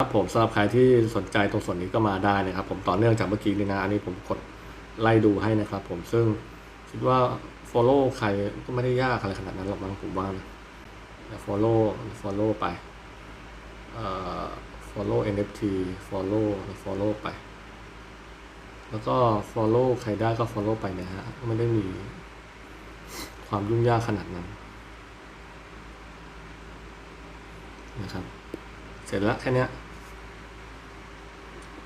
ครับผมสำหรับใครที่สนใจตรงส่วนนี้ก็มาได้นะครับผมต่อเนื่องจากเมื่อกี้นี่นะอันนี้ผมกดไล่ดูให้นะครับผมซึ่งคิดว่า follow ใครก็ไม่ได้ยากอะไรขนาดนั้นหรอกมั้งผมว่านะแต่ follow follow ไปเอ่อ follow NFT follow follow ไป แล้วก็ follow ใครได้ก็ follow ไปนะฮะไม่ได้มีความยุ่งยากขนาดนั้นนะครับ เสร็จแล้วแค่เนี้ย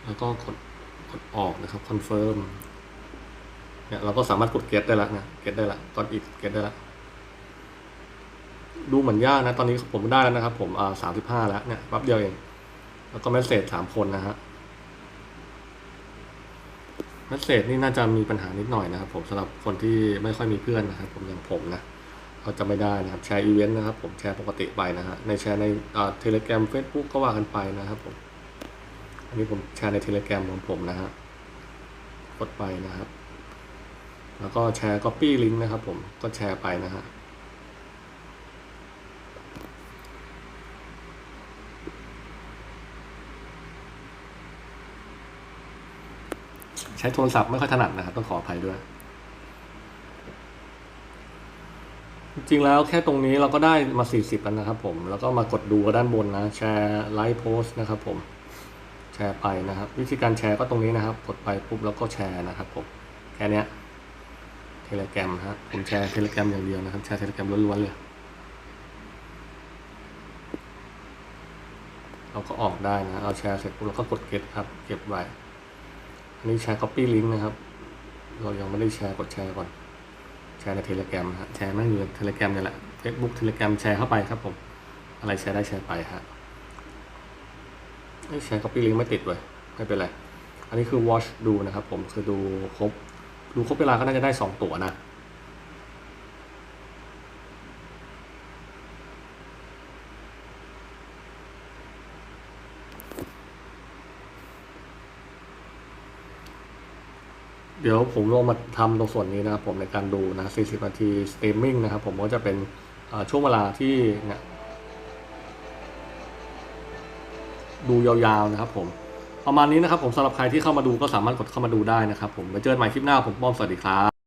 แล้วก็กดกดออกนะครับ confirm เนี่ยเราก็สามารถกด get ได้แล้วนะ get ได้ละกดอีก get ได้ละดูเหมือนยากนะ ตอนนี้ผมได้แล้วนะครับ ผมอ่าสามสิบห้าแล้วเนี่ยแป๊บเดียวเอง แล้วก็เมสเซจสามคนนะฮะเมสเซจนี่น่าจะมีปัญหานิดหน่อยนะครับ ผมสำหรับคนที่ไม่ค่อยมีเพื่อนนะครับ ผมอย่างผมนะเขาจะไม่ได้นะครับแชร์อีเวนต์นะครับ ผมแชร์ปกติไปนะฮะในแชร์ในเทเลกราฟเฟซบุ๊กก็ว่ากันไปนะครับผม อันนี้ผมแชร์ในเทเลกราของผมนะฮะกดไปนะครับ แล้วก็แชร์ Copy ลิงก์นะครับ ผมก็แชร์ไปนะฮะใช้โทรศัพท์ไม่ค่อยถนัดนะครับต้องขออภัยด้วย จริงแล้วแค่ตรงนี้เราก็ได้มา 40 แล้วนะครับผม แล้วก็มากดดูด้านบนนะ แชร์ไลค์โพสต์นะครับผม ชร์ไปนะครับ วิธีการแชร์ก็ตรงนี้นะครับ กดไปปุ๊บแล้วก็แชร์นะครับผมแค่นี้เทเลแกรมฮะผมแชร์เทเลแกรมอย่างเดียวนะครับ แชร์เทเลแกรมล้วนๆเลยเราก็ออกได้นะเราแชร์เสร็จปุ๊บเราก็กดเก็บครับ เก็บไว้อันนี้แชร์ copy link นะครับ เรายังไม่ได้แชร์กดแชร์ก่อน แชร์ในเทเลแกรมฮะแชร์ไม่อยู่ในเทเลแกรมนี่แหละ Facebook เทเลแกรมแชร์เข้าไปครับผม อะไรแชร์ได้แชร์ไปฮะ ไม่แชร์ copy link ไม่ติดเลยไม่เป็นไร อันนี้คือ watch ดูนะครับผมคือดูครบ ดูครบเวลาก็น่าจะได้สองตั๋วนะเดี๋ยวผมลงมาทำตรงส่วนนี้นะครับผมในการดูนะ 40 นาทีสตรีมมิ่งนะครับผมก็จะเป็นช่วงเวลาที่เนี่ย ดูยาวๆนะครับผมประมาณนี้นะครับผมสำหรับใครที่เข้ามาดูก็สามารถกดเข้ามาดูได้นะครับผมไว้เจอกันใหม่คลิปหน้าผมป้อมสวัสดีครับ